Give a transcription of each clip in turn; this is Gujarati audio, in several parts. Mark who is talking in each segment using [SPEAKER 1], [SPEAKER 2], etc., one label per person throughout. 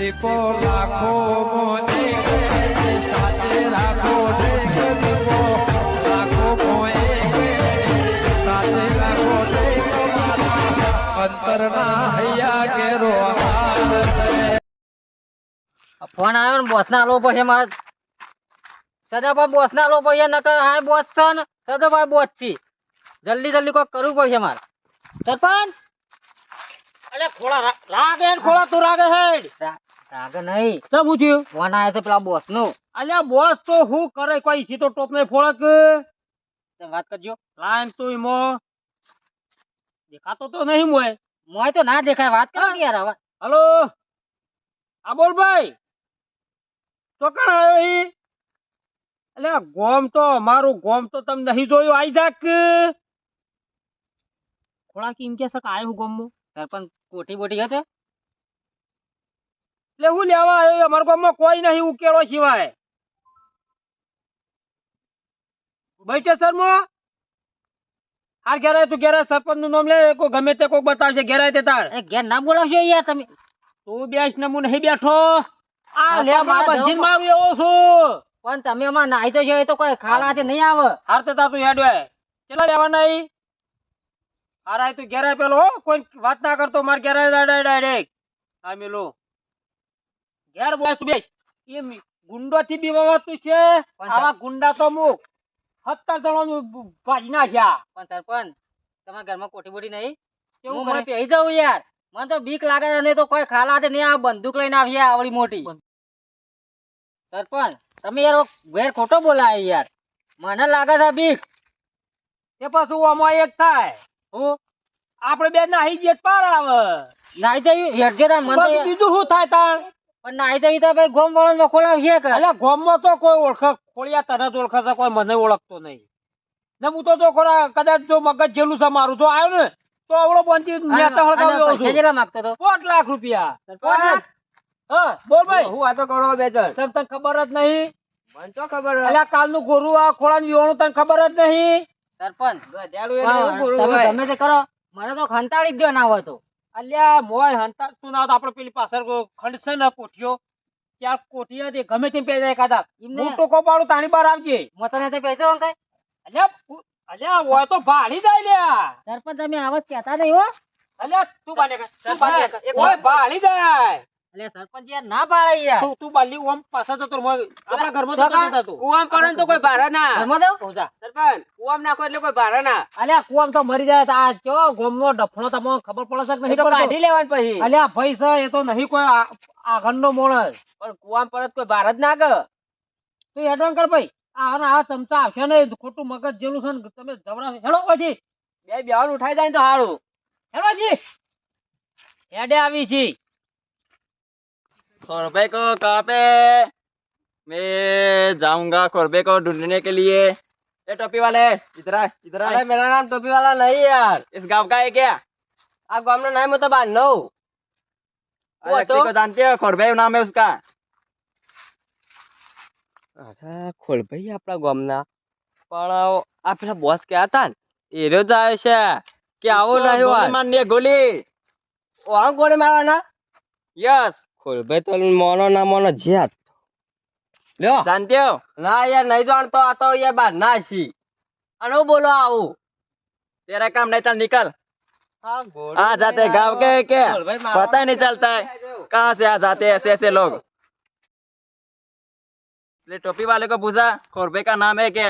[SPEAKER 1] દીપો લાખો મોને ઘેરે, સાથે રાખો ઢેક દીપો લાખો મોએ ઘેરે, સાથે રાખો ઢેક મારા અંતરના હૈયા ઘેરો હાર છે
[SPEAKER 2] ફોન આવ્યો ને બોસ ના આલો પછી મારે સદાભાઈ બોસ ના આલો પછી નકર હા બોસ છે ને સદાભાઈ બોસ છે જલ્દી જલ્દી કોક કરવું પડશે મારે સરપંચ
[SPEAKER 3] અલે ખોળા રા- રાગે ને ખોળા તું રાગે હેડ
[SPEAKER 2] રાગ નહીં?
[SPEAKER 3] ચમ
[SPEAKER 2] ફોન આવ્યો છે પેલા બોસ નો
[SPEAKER 3] અલ્યા બોસ તો હું કરે? કોઈ ઈથી તો ટોપ ને
[SPEAKER 2] વાત કરજો.
[SPEAKER 3] લાઈન તો ઈમો દેખાતો તો નહીં મોય.
[SPEAKER 2] મોય તો ના દેખાય વાત કરો યાર હવે.
[SPEAKER 3] હલો? આ બોલ ભાઈ. ચોકણ આવ્યો ઈ અલ્યા ગોમ તો મારું ગોમ તો તમે નહીં જોયું આઈ જાક ખોળા કેમ કે સક આવ્યો ગોમમાં?
[SPEAKER 2] સરપંચ કોઠી બોટી છે?
[SPEAKER 3] એટલે હું લેવા આવ્યો અમારા ગામમાં કોઈ નહીં ઉકેલો સિવાય. બેઠે શર્મા? હાર ઘેરાય તું ઘેરાય સરપંચનું નામ લે કોઈ ગમે તે કોઈ બતાવશે ઘેરાય તે તાર.
[SPEAKER 2] ઘેર ના બોલાવશો યાર તમે?
[SPEAKER 3] તું બેસ ને હું નહીં બેઠો. આ લે મારા બંધીનમાં આવ્યો છું.
[SPEAKER 2] પણ તમે અમાર નાઈ તો છો તો કોઈ ખાલાથી નહીં આવે.
[SPEAKER 3] હાર તો તું હેડવે ચલા લેવા ઈ? હારાય તું ઘેરાય પેલો હો કોઈ વાત ના કરતો માર ઘેરાય ડાયરેક્ટ. આ મેલો. ઘેર બોલ બેસ. એમ ગુંડો થી બીવાતું છે. આવા ગુંડા તો મુક સત્તર જણાનું ભાજી નાખ્યા.
[SPEAKER 2] પણ સરપંચ તમારા ઘરમાં કોઠી બોટી નહીં? હું મને પહેરી જાઉં યાર. મને તો બીક લાગે છે નહીં તો કોઈ ખાલાથી નહીં આ બંદૂક લઈને આવ્યા આવડી મોટી. સરપંચ તમે યાર ઘેર ખોટો બોલાય યાર. મને લાગે છે બીક.
[SPEAKER 3] એ પાછું આમાં એક થાય.
[SPEAKER 2] હું?
[SPEAKER 3] આપણે બે નાહી જઈએ પાર આવે.
[SPEAKER 2] નાહી જઈએ? હેઠ મને
[SPEAKER 3] બીજું શું થાય તાણ?
[SPEAKER 2] પણ નાહી જઈ તો ભાઈ ગોમ વાળો ખોલાવશે કે
[SPEAKER 3] એટલે ગામમાં તો કોઈ ઓળખ ખોળિયા તરત ઓળખે છે કોઈ મને ઓળખતો નહીં. ને હું તો જો ખોરા કદાચ જો મગજ જેલું છે મારું જો આવ્યો ને તો આવડો પંચી નેતા હળગાવ્યો છું.
[SPEAKER 2] કેટલા માંગતો તો.
[SPEAKER 3] પાંચ લાખ રૂપિયા.
[SPEAKER 2] પાંચ લાખ?
[SPEAKER 3] હા બોલ ભાઈ.
[SPEAKER 4] હું વાતો કરો બે જણ.
[SPEAKER 3] તને તને ખબર જ નહીં.
[SPEAKER 4] મને તો ખબર
[SPEAKER 3] એટલે કાલનું ગોરુ આ ખોળાનું વિહોણું તને ખબર જ નહીં.
[SPEAKER 2] સરપંચ તમે ગમે તે કરો. મને તો ખંતાળી જ ના હોય તો.
[SPEAKER 3] અલ્યા મોય હંતા તું ના આપણે પેલી પાછળ ખંડ છે ને કોઠીઓ? ત્યાં કોઠી દે ગમે તેમ પેજા એકાદા. હું ટોકો પાડું તાણી બાર આવજે.
[SPEAKER 2] મતને તો પૈસા અંકાય
[SPEAKER 3] અલ્યા અલ્યા હોય તો ભાડી જાય લ્યા.
[SPEAKER 2] સરપંચ તમે આવત કહેતા નહીં હો.
[SPEAKER 3] અલ્યા તું બાને તું બાને
[SPEAKER 2] એક
[SPEAKER 3] ઓય ભાડી જાય
[SPEAKER 2] એટલે સરપંચ યાર ના પાડે યાર.
[SPEAKER 3] તું તું બાલી ઓમ પાછો જતો રહો. આપણા ઘરમાં તો
[SPEAKER 2] ચોખા?
[SPEAKER 3] તું.
[SPEAKER 4] કૂવામાં પડે તો કોઈ ભારે ના.
[SPEAKER 2] ઘરમાં દઉં
[SPEAKER 3] પહોંચા.
[SPEAKER 4] સરપંચ કૂવામાં નાખો એટલે કોઈ ભારે ના.
[SPEAKER 3] અલ્યા કુવામ તો મરી જાય આ કેવો ગોમનો ડફણો તમને ખબર પડે છે
[SPEAKER 4] એ
[SPEAKER 3] નહીં
[SPEAKER 4] તો
[SPEAKER 3] પડતો?
[SPEAKER 4] કાઢી લેવાનું પછી.
[SPEAKER 3] અલ્યા ભાઈ છે એ તો નહીં કોઈ આગળનો મોણસ.
[SPEAKER 4] પણ કુવામ પડે કોઈ ભારે જ ના
[SPEAKER 3] તું હેડવાન કર ભાઈ. આ આ ચમચા આવશે ને ખોટું મગજ જેલું છે ને તમે જવરા હેડો પછી
[SPEAKER 4] બે બેવાનું ઉઠાઈ જાય તો સારું
[SPEAKER 3] હેડોજી હેડે આવી છી.
[SPEAKER 5] खुरबे को कहाँ पे मैं जाऊंगा खुरबे को ढूंढने के लिए ये टोपी वाले इधर आ इधर आ
[SPEAKER 4] અરે મેરા નામ ટોપી વાળા નહીં યાર
[SPEAKER 5] इस गांव का है क्या
[SPEAKER 4] આ ગામનું નામ હું તો બાર નો
[SPEAKER 5] अरे व्यक्ति को जानते हो खुरबे नाम है उसका
[SPEAKER 4] અરે ખોલભાઈ આપણા ગામના પણ આ પેલા બોસ ક્યાં હતા ને એ રહ્યો જ આવ્યો છે કે આવો
[SPEAKER 5] उसको
[SPEAKER 4] રહ્યો
[SPEAKER 5] गोली मारनी है गोली
[SPEAKER 4] આ કોણે મારવાના
[SPEAKER 5] यस
[SPEAKER 4] ખોલભાઈ તો મોનો ના મોનો જ્યાં લ્યો
[SPEAKER 5] जानते हो
[SPEAKER 4] ના યાર નહીં જાણતો આ તો યાર બાર ના છી અને હું બોલો આવું
[SPEAKER 5] तेरा काम नहीं चल निकल
[SPEAKER 4] આ ઘોડો
[SPEAKER 5] आ जाते हैं गाँव के क्या
[SPEAKER 4] ખોલભાઈ મારવા
[SPEAKER 5] पता ही नहीं चलता है कहाँ से आ जाते हैं ऐसे ऐसे लोग ये टोपी वाले को पूछा खुरबे का नाम है क्या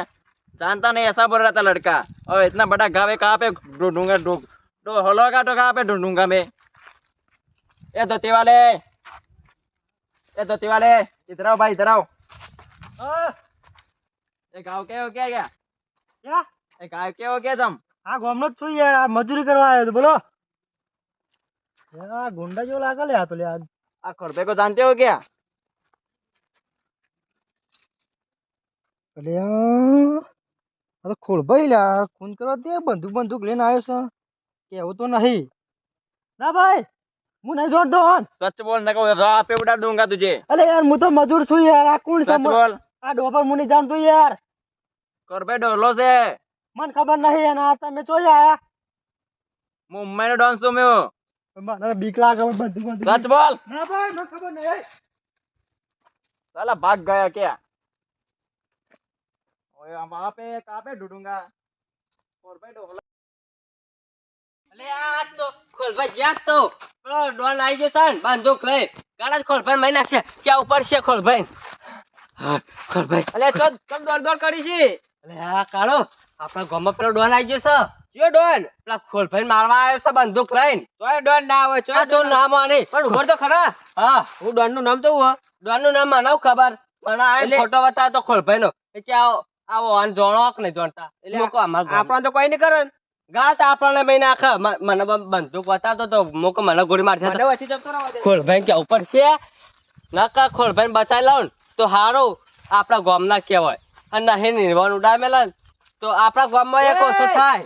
[SPEAKER 5] जानता नहीं ऐसा बोल रहा था लड़का और इतना बड़ा गाँव है कहाँ पे ढूंढूंगा ढूंढ तो होलोगा तो कहाँ पे ढूंढूंगा मैं ये धोती वाले ये धोती वाले इधर आओ भाई इधर आओ ये गाँव के हो क्या क्या
[SPEAKER 3] क्या?
[SPEAKER 5] ये गाँव के हो क्या तुम
[SPEAKER 3] આ ગામનો જ છું યાર આ મજૂરી કરવા આવ્યો તો બોલો આ ગુંડા જેવો લાગે લે આ તો લે આ
[SPEAKER 5] आप खुरबे को जानते हो क्या
[SPEAKER 6] અલે આ તો ખોળભાઈ લ્યા ખૂન કરવા દે બંદૂક બંદૂક લઈને આવ્યો છે કેવું તો નહીં
[SPEAKER 3] ના ભાઈ હું નહીં જોડતો હોન
[SPEAKER 5] सच बोल न राह पे उड़ा दूंगा तुझे
[SPEAKER 6] અલે યાર હું તો મજૂર છું યાર આ કોણ છે
[SPEAKER 5] सच बोल
[SPEAKER 3] આ ડોપર હું નહીં જાણતો યાર
[SPEAKER 5] खुरबे डोलो से
[SPEAKER 3] મને ખબર નહીં અને આ તમે ચોઈ આયા
[SPEAKER 5] मुंबई में डॉन में हो
[SPEAKER 6] મને બીક લાગે હવે બંદૂક બંદૂક
[SPEAKER 5] સચ બોલ
[SPEAKER 6] ના ભાઈ મને ખબર નહીં
[SPEAKER 5] साला भाग गया क्या ओए हम वहाँ पे कहाँ पे ढूंढूंगा और भाई ढोला
[SPEAKER 4] અલે આ તો ખોલભાઈ જ્યાં જ તો પેલો ડોન આવી ગયો છે ને બંદૂક લઈ જ ખોલભાઈ મારી નાખશે. ક્યાં ઉપર છે ખોલભાઈ? હા, ખોલભાઈ. અલે ચો ચમ દોડ દોડ કરી છે? અલે આ કાળો આપણા ગામમાં પેલો ડોન આવી ગયો છે. કયો ડોન પેલા ખોલભાઈ મારવા આવ્યો છે બંદૂક લઈને. ચોય ડોન ના આવે ચોય ડોન ના માને પણ ઉભર તો ખરા. હા. હું ડોનનું નામ તો હું? ડોનનું નામ મને ખબર. મને આ ફોટો બતાવ્યો તો ખોલભાઈ નો કે આવો આવો આન જોણો કે નહીં જોણતા એટલે આપણા તો કોઈ નહીં કરે ને ગાળ તો આપણને ભાઈ નાખે. મને બંદૂક બતાવતો તો મોક મને ગોળી મારશે ખોલભાઈ કે ઉપર છે? નકા ખોલભાઈ બચાવી લાવ તો હારો આપણા ગામના કહેવાય. અને નહીં નિર્વાણ ઉડામેલા તો આપણા ગામમાં એક ઓછો થાય.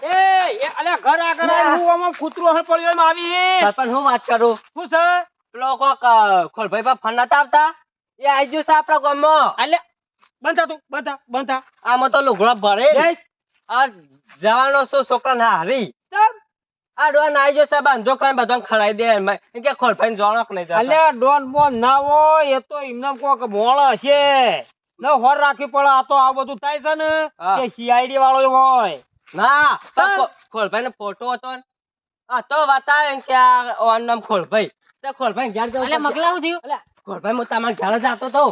[SPEAKER 3] એ અલે ઘર આગળ હું આમાં કૂતરો હળ પડ્યો એમ આવી
[SPEAKER 4] સરપંચ હું વાત કરું?
[SPEAKER 3] શું છે?
[SPEAKER 4] પેલો કોક ખોલભાઈ પર ફોન નતા આવતા? એ આવી ગયું છે આપણા ગામમાં.
[SPEAKER 3] અલ્યા બંધા તું બંધા બંધા
[SPEAKER 4] આમાં તો લુગડા ભરે આ જવાનો શું છોકરા ના હારી આ ડોન આવી જશે બાંધો બંધો કરીને બધાને ખડાઈ દે એમ. કે ખોલભાઈ જોણો નહીં.
[SPEAKER 3] અલ્યા ડોન બોન ના હોય એ તો એમને કોક મોળ હશે. ન હોર રાખી પડે આ તો આ બધું થાય છે ને કે સીઆઈડી વાળો હોય.
[SPEAKER 4] ના ખોલભાઈ નો ફોટો હતો ને. આ તો બતાવે આવે કે આ ઓન નામ ખોલભાઈ. તે ખોલભાઈ ઘેર જવું
[SPEAKER 2] એટલે. મગલાવું થયું.
[SPEAKER 4] અલ્યા, ખોલભાઈ હું તમારા ઘેર જ આવતો તો.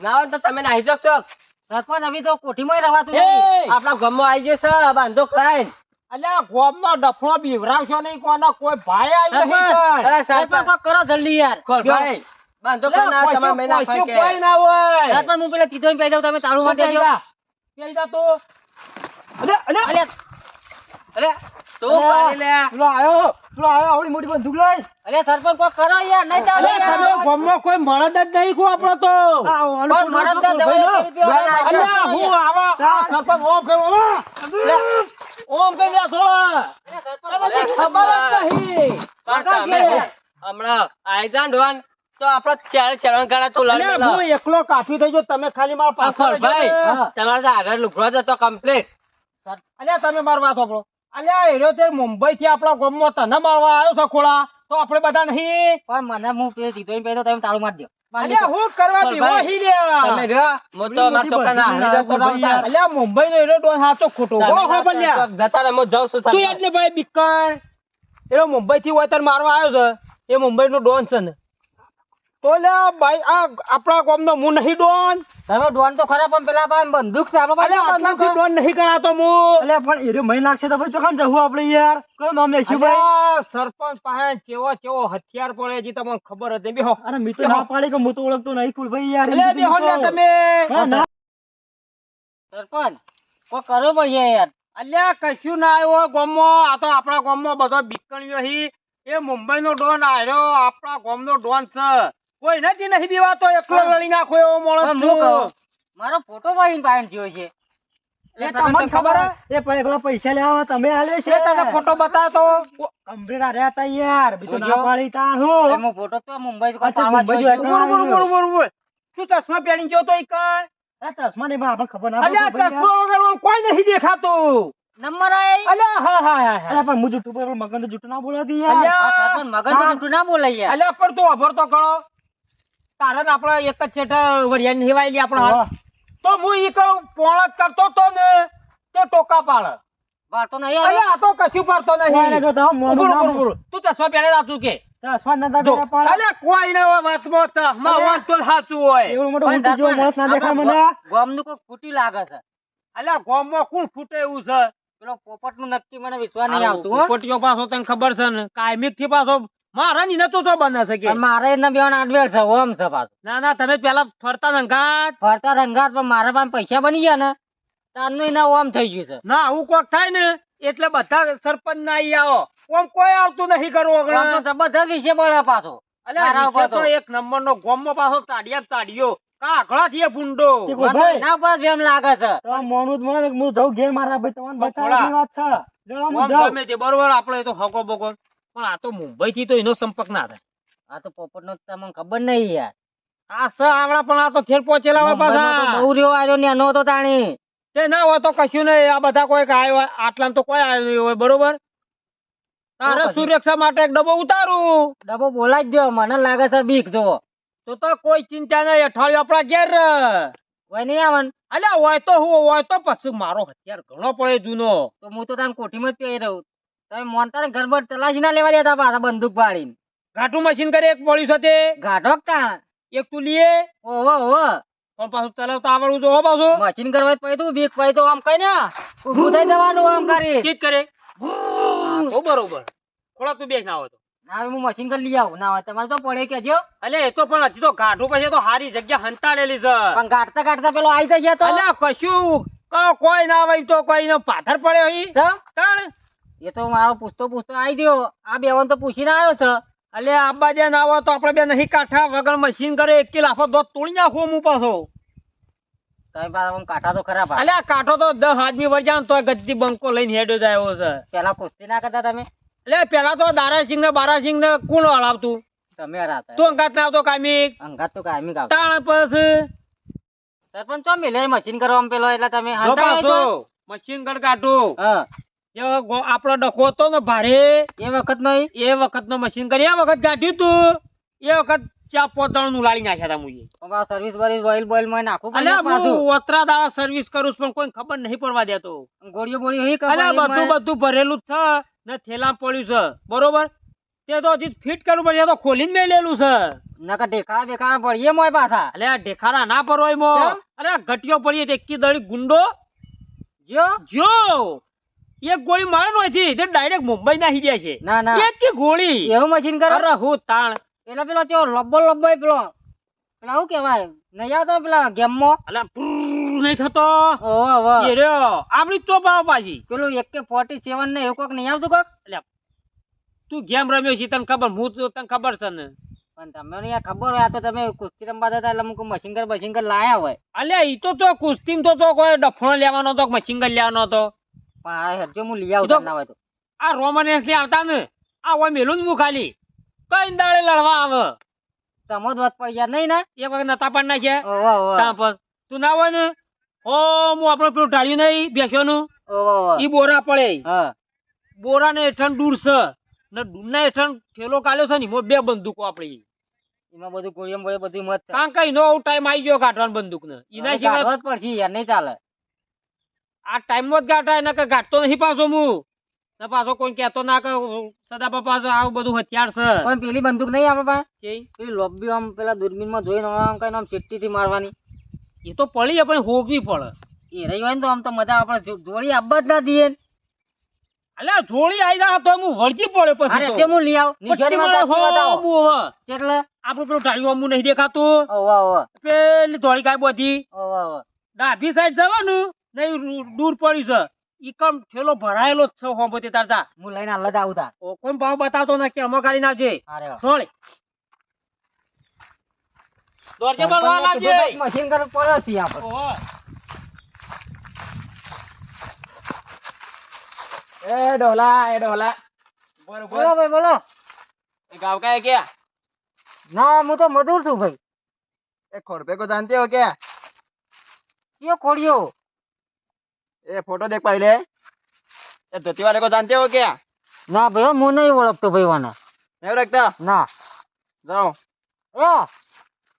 [SPEAKER 4] ના હોય તો તમે નાહી છો
[SPEAKER 2] સરપંચ હવે તો કોઠીમાં રવાતું નહીં
[SPEAKER 3] એ
[SPEAKER 4] આપણા ગામમાં આવી ગયો છે બાંધો ખાઈને.
[SPEAKER 3] અલ્યા ગોમનો ડફણો બીવરાવશો નહીં કોના કોઈ ભાઈ આવ્યો
[SPEAKER 2] સરપંચ કરો જલ્દી યાર?
[SPEAKER 4] ખોલભાઈ બાંધો
[SPEAKER 3] અલ્યા,
[SPEAKER 4] ખાઈને આ તમારા મહિના
[SPEAKER 3] કશું
[SPEAKER 4] ખાઈ
[SPEAKER 3] કોઈ ના હોય.
[SPEAKER 2] સરપંચ હું પેલા તમે તાળું માટે
[SPEAKER 3] જા? જા તું. અલ્યા, અલ્યા
[SPEAKER 4] અરે તું પાડી લે.
[SPEAKER 6] પેલો આયો પેલો આયો આવડી મોટી બંદૂક લઈ.
[SPEAKER 2] અરે સરપંચ કોક કરો યાર નહીં ચાલે યાર.
[SPEAKER 3] ગમમાં કોઈ મળદ જ નહીં કો આપણો તો.
[SPEAKER 2] પણ મરદ
[SPEAKER 6] તો
[SPEAKER 3] અલ્યા, હું આવા સરપંચ ઓમ કે ઓમ. ઓમ કહી દે થોડા. તમને ખબર જ નહીં.
[SPEAKER 4] પણ તમે હમણાં આઈ ડોન, તો આપણો ચાર ચરણ ગાળા તો લડી
[SPEAKER 3] હું એકલો કાફી થઈ ગયો તમે ખાલી મારા પાછળ
[SPEAKER 4] ભાઈ
[SPEAKER 3] તમારા આધાર
[SPEAKER 4] તમારે તો કમ્પ્લીટ લુગડો
[SPEAKER 3] અલ્યા તમે મારી વાત સાંભળો અલ્યા એરો તે મુંબઈ થી આપણા ગામમાં તને મારવા આવ્યો છે ખોળા. તો આપણે બધા નહીં.
[SPEAKER 2] પણ મને હું પેલા તીધો પૈ જાઉં તમે તાળું મારજો
[SPEAKER 3] અલ્યા હું કરવા.
[SPEAKER 4] તમે તો મારા હારી
[SPEAKER 3] અલ્યા મુંબઈ નો એરો ડોન હાચો ખોટો. હો, હો, બલ્યા.
[SPEAKER 4] જતા છું
[SPEAKER 3] તું એટલે ભાઈ બીકણ એનો મુંબઈ થી હોય તાર મારવા આવ્યો છે. એ મુંબઈ નો ડોન છે ને. તો લ્યા ભાઈ આ આપણા ગામ નો હું નહીં ડોન.
[SPEAKER 2] તમે ડોન તો ખરા પણ પેલા પાસે બંદૂક છે આપણો પાસે બંદૂક
[SPEAKER 3] ડોન નહીં ગણાતો હું
[SPEAKER 6] અલ્યા પણ એરો મહી લાગશે તો ભાઈ ચોખામ જવું આપણે યાર. કયું નામ લેશું ભાઈ?
[SPEAKER 3] સરપંચ પાસે કેવો કેવો હથિયાર પડે છે તમને ખબર હતી. બેહો.
[SPEAKER 6] અરે મેં ના પાડી કે હું તો ઓળખતો નહીં ફૂલભાઈ યાર
[SPEAKER 3] અલ્યા, બેહો લ્યા તમે.
[SPEAKER 2] સરપંચ કરો ભાઈ યાર?
[SPEAKER 3] અલ્યા કશું ના આવ્યો ગામમાં. આ તો આપણા ગામમાં બધો બીકણ્યો હી. એ મુંબઈ નો ડોન આવ્યો આપણા ગામનો ડોન છે. કોઈ નથી નહીં બીવાતો એકલો. લડી નાખો એવો માણસ છું.
[SPEAKER 2] મારો ફોટો ભાઈ પાસે થયો છે.
[SPEAKER 3] એ તમને ખબર
[SPEAKER 6] એ પેલા પૈસા લેવા તમે આલે છે.
[SPEAKER 3] તને ફોટો બતાવતો.
[SPEAKER 6] કમ્પ્લીટ રહ્યા યાર બીજું ના પાડી તા હું.
[SPEAKER 2] એમાં ફોટો તો મુંબઈ
[SPEAKER 6] અચ્છા,
[SPEAKER 2] પાડવા
[SPEAKER 6] મુંબઈ
[SPEAKER 2] જોયો
[SPEAKER 6] જોયો.
[SPEAKER 2] છે.
[SPEAKER 3] બોલ બોલ બોલ બોલ બોલ તું ચશ્મા પહેરી ગયો તો ઈ
[SPEAKER 6] આ ચશ્મા નહીં પણ ખબર ના
[SPEAKER 3] અલ્યા ચશ્મા વગર કોઈ નહીં દેખાતું.
[SPEAKER 2] નંબર આઈ
[SPEAKER 3] અલ્યા હા હા હા.
[SPEAKER 6] અલ્યા પણ હું જૂઠું બોલું, મગન તો જૂઠું ના યાર.
[SPEAKER 2] આ સરપંચ મગન તો જૂઠું ના બોલે યાર.
[SPEAKER 3] અલ્યા પણ તું અભર તો કરો. તારે આપણે એક જ છેટે વરિયાની હેવાયેલી આપણે હાથ. તો હું ઈ કહું પોણક કરતો તો ને તે ટોકા પાડે.
[SPEAKER 2] બાર નહીં
[SPEAKER 3] અરે આ તો કશું પાડતો નહીં.
[SPEAKER 6] તો
[SPEAKER 3] ચશ્મા પહેરે રાતું કે?
[SPEAKER 6] ચશ્મા નતા
[SPEAKER 3] જો
[SPEAKER 6] પહેર્યા પણ.
[SPEAKER 3] અલ્યા કોઈ ને વાતમાં ચશ્મા વાત તો સાચું હોય.
[SPEAKER 6] એવું મોટો
[SPEAKER 2] પણ
[SPEAKER 6] જો મોત ના દેખાય મને.
[SPEAKER 2] ગામનું કોક ફૂટી લાગે છે.
[SPEAKER 3] અલ્યા ગામમાં કોણ ફૂટે એવું છે?
[SPEAKER 2] પેલો પોપટનું નક્કી મને વિશ્વાસ નહીં આવતું.
[SPEAKER 3] પોપટીઓ પાછો તને ખબર છે ને? કાયમિકથી પાછો મારા ની તો તો બને છે કે
[SPEAKER 2] મારે એને બેન આડવેર છે ઓમ છે પાછું.
[SPEAKER 3] ના ના તમે પેલા ફરતા રંગાત
[SPEAKER 2] ફરતા રંગાત પણ મારા પાસે પૈસા બની ગયા ને તારનું એના ઓમ થઈ ગયું છે.
[SPEAKER 3] ના આવું કોક થાય ને એટલે બધા સરપંચ ના ઈ આવો. ઓમ કોઈ આવતું નથી કરવું
[SPEAKER 2] બધા વિશે બોલે પાછો.
[SPEAKER 3] અલ્યા તો. એક નંબર નો ગોમમાં પાછો તાડિયા તાડિયો કાકડા થી ભૂંડો?
[SPEAKER 2] એમ લાગે છે.
[SPEAKER 6] તો મોનું જ મને હું જઉં ઘેર મારા ભાઈ તમને બતાવવાની વાત છે. જો હું
[SPEAKER 3] ઓમ
[SPEAKER 6] જાઉં.
[SPEAKER 3] ગમે તે બરોબર આપણે તો હકો બકો. પણ આ તો મુંબઈ થી તો એનો સંપર્ક ના થાય.
[SPEAKER 2] આ તો પોપટ નો તમને ખબર નહીં યાર.
[SPEAKER 3] આ સ આવડા પણ આ તો ખેર પહોંચેલા હોય પાછા
[SPEAKER 2] બહુ રહ્યો આવ્યો ને એનો તો તાણી.
[SPEAKER 3] તે ના હોય તો કશું નહીં. આ બધા કોઈ આવ્યો આટલામાં તો કોઈ આવ્યો નહીં હોય બરોબર? તારે સુરક્ષા માટે એક ડબ્બો ઉતારું.
[SPEAKER 2] ડબ્બો બોલાઈ જ મને લાગે છે બીક જો
[SPEAKER 3] તો તો કોઈ ચિંતા નહીં અઠવાડિયું આપણા ઘેર
[SPEAKER 2] હોય નહીં આવન.
[SPEAKER 3] અલ્યા હોય તો હું હોય તો પછી મારો હથિયાર ઘણો પડે જૂનો.
[SPEAKER 2] તો હું તો તમે કોઠીમાં જ પહેરી રહું. તમે મોનતા ગરબડ તલાશી ના લેવા દેતા પાછા બંદૂક પાડીને.
[SPEAKER 3] ઘાટું મશીન કરે એક પોલીસ સાથે.
[SPEAKER 2] ઘાટો કા
[SPEAKER 3] એક તું લીએ.
[SPEAKER 2] ઓહો ઓહો.
[SPEAKER 3] પણ પાછું ચલાવતા આવડવું તો પાછું.
[SPEAKER 2] મશીન કરવા પછી તું બીક પછી તો આમ કઈ ને ઊભું થઈ જવાનું આમ કરી.
[SPEAKER 3] ચીજ કરે. તો બરોબર. થોડા તું બેસ ના હોય તો.
[SPEAKER 2] ના હું મશીન કરી લઈ આવું. ના હોય તમારે તો પડે કેજો
[SPEAKER 3] અલે એ તો પણ હજી તો ગાઢું પછી તો હારી જગ્યા હંતાડેલી છે.
[SPEAKER 2] પણ ગાઢતા ગાઢતા પેલો આવી જશે તો?
[SPEAKER 3] અલે કશું? કોઈ ના હોય તો કોઈ નો પાથર પડે અહીં.
[SPEAKER 2] ચમ? એ તો મારો પૂછતો પૂછતો આવી ગયો. આ બેવન તો પૂછીને આવ્યો છે.
[SPEAKER 3] એટલે આબા જે ના તો આપણે બે નહીં કાંઠા વગર મશીન કરે એક લાફો દોધ તોડી નાખો હું પાછો.
[SPEAKER 2] તમે પાછા કાંઠા તો ખરા
[SPEAKER 3] અલે કાંઠો તો દસ આદમી વળી જાય તો ગદ્દી બંકો લઈને હેડ્યો જાય છે.
[SPEAKER 2] પેલા કુસ્તી ના કરતા તમે?
[SPEAKER 3] એટલે પેલા તો દારાસિંહ ને બારાસિંહ ને કોણ હલાવતું?
[SPEAKER 2] તમે હરાતા
[SPEAKER 3] તું અંગાત ના આવતો કામી
[SPEAKER 2] અંગાત તો કાયમી ગાવ
[SPEAKER 3] તાણ પછી
[SPEAKER 2] સરપંચ ચો મિલે મશીન કરવામાં પેલો એટલે તમે?
[SPEAKER 3] મશીન ગણ કાઢું.
[SPEAKER 2] હા.
[SPEAKER 3] આપણો ડખો હતો ને ભારે.
[SPEAKER 2] એ વખત નો
[SPEAKER 3] એ વખત નો મશીન કરી. એ વખત ગાઢ્યું તું. એ વખત ચા પોતાનું ઉલાળી નાખ્યા હતા
[SPEAKER 2] સર્વિસ બર્વિસ ઓઇલ બોઇલમાં
[SPEAKER 3] નાખું
[SPEAKER 2] અલે
[SPEAKER 3] હું ઓતરા દાડા સર્વિસ કરું પણ કોઈ ખબર નહીં પડવા દેતો.
[SPEAKER 2] ગોળીઓ બોળી હી અલે
[SPEAKER 3] બધું બધું ભરેલું જ છે ને થેલા પડ્યું છે. બરોબર? તે તો હજી ફિટ કરવું પડશે તો તો ખોલીને મેલેલું છે.
[SPEAKER 2] નકર ઢેખારા બેકાળા પડીએ મોય પાછા.
[SPEAKER 3] અલે ઢેખારા ના પડવાય મો. અરે ઘટિયો પડીએ એકી દળી ગુંડો.
[SPEAKER 2] જો
[SPEAKER 3] જો એક ગોળી મારે નથી તે ડાયરેક્ટ મુંબઈ નાખી દે છે.
[SPEAKER 2] ના ના.
[SPEAKER 3] એક કે ગોળી?
[SPEAKER 2] એવું મશીન કરે.
[SPEAKER 3] અરે હું તાણ.
[SPEAKER 2] પેલા પેલો ચો લબ્બો લબ્બો પેલો. પેલા શું કેવાય નહીં આવતો પેલા ગેમમાં
[SPEAKER 3] અલા નહીં થતો.
[SPEAKER 2] ઓહો ઓહો
[SPEAKER 3] એ રહ્યો. આપણી તો પાવ પાછી.
[SPEAKER 2] પેલું એક કે ફોર્ટી સેવન ને એવું કોક નહીં આવતું કોક?
[SPEAKER 3] તું ગેમ રમ્યો છે તને ખબર? હું તો તને ખબર છે ને.
[SPEAKER 2] પણ તમને આ ખબર હોય આ તો તમે કુસ્તી રમવા જતા એટલે અમુક મશીન કર મશીન કર લાયા હોય.
[SPEAKER 3] અલ્યા ઈ તો તો કુસ્તી તો તો કોઈ ડફણો લેવાનો હતો મશીન લેવાનો હતો?
[SPEAKER 2] પણ આ હું લઈ આવું ના હોય તો.
[SPEAKER 3] આ રોમનેસ ને આવતા ને? આ હોય મેલું જ હું ખાલી કઈ દાડે લડવા આવે?
[SPEAKER 2] તમો જ વાત પડી ગયા નહીં ને?
[SPEAKER 3] એક વખત નતા પાડ નાખ્યા. તું ના હોય ને? ઓ હું આપણે પેલું ઢાળ્યું નહીં
[SPEAKER 2] ઓહો.
[SPEAKER 3] ઈ બોરા પડે. બોરા ને હેઠળ દૂર છે. ને દૂર ના હેઠળ ઠેલો કાલ્યો છે ને એમાં બે બંદૂકો આપડી.
[SPEAKER 2] એમાં બધું ગોળીઓ બોળીઓ બધું મત
[SPEAKER 3] કારણ કે એનો ટાઈમ આવી ગયો કાઢવાનું બંદૂક ને એના સિવાય
[SPEAKER 2] પડશે યાર નહીં ચાલે.
[SPEAKER 3] આ ટાઈમમાં જ ગાંઠાય એને કે ગાંઠતો નહીં પાછો હું ને પાછો કોઈ કહેતો ના કે સદા બાપા આવું બધું હથિયાર છે.
[SPEAKER 2] પણ પેલી બંદૂક નહીં આપડે પાસે પેલી લોબી આમ પેલા દૂરબીનમાં જોઈને આમ કઈ આમ સેફટી થી મારવાની.
[SPEAKER 3] એ તો પડી પણ હોગવી પડે.
[SPEAKER 2] એ રહી હોય ને તો આમ તો મજા આપણે જોડી આપવા જ ના દઈએ
[SPEAKER 3] અલ્યા જોડી આવી જા તો હું વળગી પડે પછી
[SPEAKER 2] અરે
[SPEAKER 3] તો.
[SPEAKER 2] હું લઈ આવ? નિશાનીમાં
[SPEAKER 3] મારે
[SPEAKER 2] પાછી
[SPEAKER 3] હવે.
[SPEAKER 2] એટલે
[SPEAKER 3] આપણું પેલું ઢાળિયું અમુ નહીં દેખાતું.
[SPEAKER 2] ઓવા ઓવા
[SPEAKER 3] પેલી ધોળી ગાય બધી.
[SPEAKER 2] ઓવા ઓવા
[SPEAKER 3] ડાભી સાઈડ જવાનું. નહીં દૂર પડ્યું છે. ઈકમ થેલો ભરાયેલો જ છે હોંભો તે તારતા
[SPEAKER 2] હું લઈને હાલ જ આવું તાર.
[SPEAKER 3] ઓ કોણ ભાવ બતાવતો ન કે અમો ગાડી નાખજે. સોળ. દોરજે પર વાળ નાખજે
[SPEAKER 2] મશીન કર પડે છે આપણે
[SPEAKER 3] ઓ
[SPEAKER 5] એ ડોલા એ ડોલા બરોબર
[SPEAKER 2] બોલો. ભાઈ બોલો.
[SPEAKER 5] એ ગાવ કાય કે
[SPEAKER 2] ના હું તો મજૂર છું ભાઈ.
[SPEAKER 5] એ ખોરપે હો કે
[SPEAKER 2] કયો
[SPEAKER 5] ये फोटो देख पहले ये धोती वाले को जानते हो क्या
[SPEAKER 2] ના ભાઈ હું નહીં ઓળખતો ભાઈ વાને
[SPEAKER 5] नहीं रखता
[SPEAKER 2] ના
[SPEAKER 5] जाओ
[SPEAKER 2] એ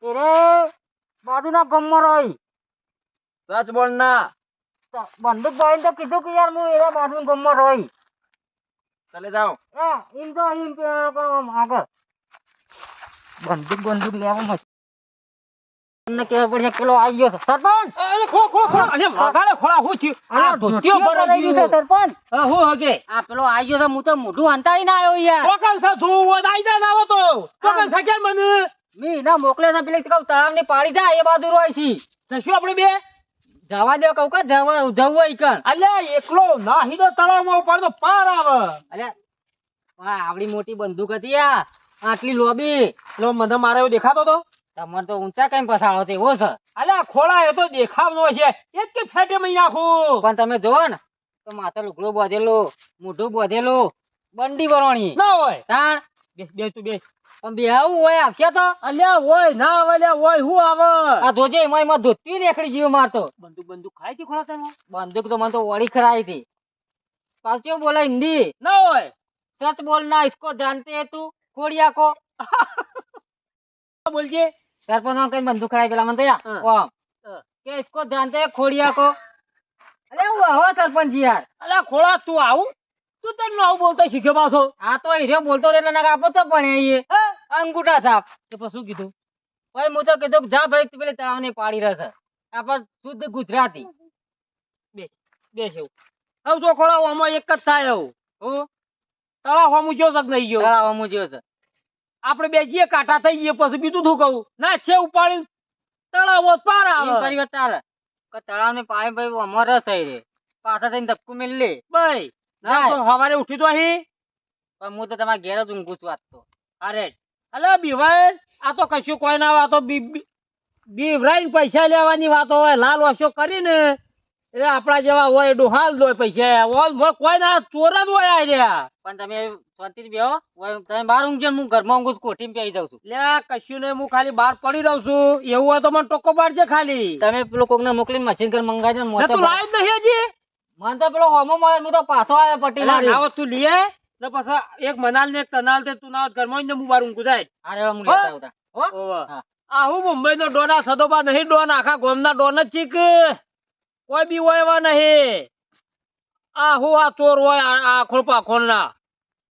[SPEAKER 2] એરે બાજુના ગમમાં રહી
[SPEAKER 5] सच बोलना
[SPEAKER 2] તો બંદૂક ભાઈ તો કીધું કે યાર હું એરા બાજુ ગમમાં રહી
[SPEAKER 5] चले जाओ
[SPEAKER 2] એ એમ તો એમ કે કરો આમ આગળ બંદૂક બંદૂક લેવા મત તમને કેવું પડશે પેલો આવી ગયો સરપંચ!
[SPEAKER 3] અરે ખોળો ખોળો ખોળો. અને વાગાડે ખોળા હું થયું? આ ધોતિયો ભરાઈ
[SPEAKER 2] છે, સરપંચ!
[SPEAKER 3] હા, હું હગે.
[SPEAKER 2] આ પેલો આવી ગયો છે હું તો મોઢું હંતાડીને આવ્યો યાર.
[SPEAKER 3] કોકલ સા જોવું આઈ જા ના આવો તો. ચોકન સા કેમ મને?
[SPEAKER 2] મી ના મોકલે છે પેલી કહું તળાવની પાડી જા એ બાજુ રોય છે.
[SPEAKER 3] જશું આપણે બે?
[SPEAKER 2] જવા દે કહું કે જવા જવું હોય કણ
[SPEAKER 3] અલ્યા એકલો નાહી તળાવમાં ઉપર તો પાર આવે.
[SPEAKER 2] અલ્યા આવડી મોટી બંદૂક હતી આ. આટલી લોબી.
[SPEAKER 3] લો મને મારે એવું દેખાતો તો.
[SPEAKER 2] તમારે તો ઊંચા કેમ પસાડો તેવો છે
[SPEAKER 3] અલ્યા ખોળા એ તો દેખાવનો છે. એક કે ફેટે મહી નાખું.
[SPEAKER 2] પણ તમે જોવો ને તો માથે લુગડો બાંધેલું મોઢું બાંધેલું બંડી વરોણી
[SPEAKER 3] ના હોય.
[SPEAKER 2] તાણ?
[SPEAKER 3] બે તું બે.
[SPEAKER 2] પણ બે આવું હોય આવશે તો?
[SPEAKER 3] અલ્યા હોય ના આવે અલ્યા હોય હું આવે?
[SPEAKER 2] આ જોજે એમાં એમાં ધોતી રેખડી ગયો મારતો
[SPEAKER 3] બંદૂક બંદૂક ખાઈ હતી ખોળા તમે
[SPEAKER 2] બંદૂક તો મને તો વળી ખરાઈ હતી પાછું બોલે હિન્દી.
[SPEAKER 3] ના હોય.
[SPEAKER 2] સચ બોલના ઇસકો જાનતે તું? ખોડિયા કો
[SPEAKER 3] બોલજે.
[SPEAKER 2] सरपंच ने कहीं बंदूक खड़ाई पेला मनते या
[SPEAKER 3] हाँ।
[SPEAKER 2] ओ
[SPEAKER 3] हाँ।
[SPEAKER 2] के इसको जानते हैं खोड़िया को अरे वो हो सरपंच जी यार
[SPEAKER 3] અલે ખોળા તું આવું તું તને આવું બોલતો શીખ્યો પાછો
[SPEAKER 2] આ તો હીરો બોલતો રહે એટલે નકર આપો તો પણ એ
[SPEAKER 3] હે?
[SPEAKER 2] અંગૂઠા સાપ
[SPEAKER 3] તે પછી શું કીધું
[SPEAKER 2] ભાઈ હું તો કીધું કે જા ભાઈ તું પેલી તળાવ ની પાડી રહેશે આપણ શુદ્ધ ગુજરાતી
[SPEAKER 3] બેસ એવું હવે જો ખોળા આમાં એક જ થાય એવું
[SPEAKER 2] હું
[SPEAKER 3] તળાવ આમ જો સક નહીં ગયો
[SPEAKER 2] તળાવ મુજ્યો છે
[SPEAKER 3] આપણે બે જઈએ કાંટા થઈ જઈએ પછી બીજું શું કહું? ના છે ઉપાડી તળાવ પાર આવે.
[SPEAKER 2] કરી વાત કે તળાવ ને પાય ભાઈ અમર રસ રે પાછા થઈને ધક્કું મેલ લે.
[SPEAKER 3] ભાઈ ના. તો સવારે ઉઠી તો અહીં?
[SPEAKER 2] પણ હું તો તમારા ઘેર જ ઊંઘું છું આજ તો.
[SPEAKER 3] અરે અલે બીવાય આ તો કશું કોઈ ના વાતો બીવરાઈ પૈસા લેવાની વાતો હોય લાલ ઓછો કરીને એ આપણા જેવા હોય ડોહાલ દોય પૈસા કોઈ ના ચોર જ હોય આ
[SPEAKER 2] પણ તમે શાંતિ બેહો. તમે બાર ઊંઘજો હું ઘરમાં ઊંઘું કોઠી પેઈ જાઉં છું.
[SPEAKER 3] લે કશું નહીં હું ખાલી બહાર પડી રહું છું. એવું હોય તો મને ટોકો પાડજે ખાલી.
[SPEAKER 2] તમે પેલો મશીન મંગાવજો ને
[SPEAKER 3] ને
[SPEAKER 2] મોતે
[SPEAKER 3] તું લાય જ નહીં હજી.
[SPEAKER 2] મને તો પેલો હોમો મળે હું તો પાછો આવે પટી
[SPEAKER 3] એટલે
[SPEAKER 2] મારી.
[SPEAKER 3] નાવો તું લીએ તો પછી એક મનાલ ને એક તનાલ તે તું નાવ ઘરમાં ને હું બાર ઊંઘું જાય.
[SPEAKER 2] અરે હું લેતા આવતા. હો?
[SPEAKER 3] આ હું મુંબઈ નો ડોન આ સદોબા નહીં ડોન આખા ગામના ડોન જ ચીક કોઈ બી હોય એવા નહીં. આ હું આ ચોર હોય આ આખો પાખોળ ના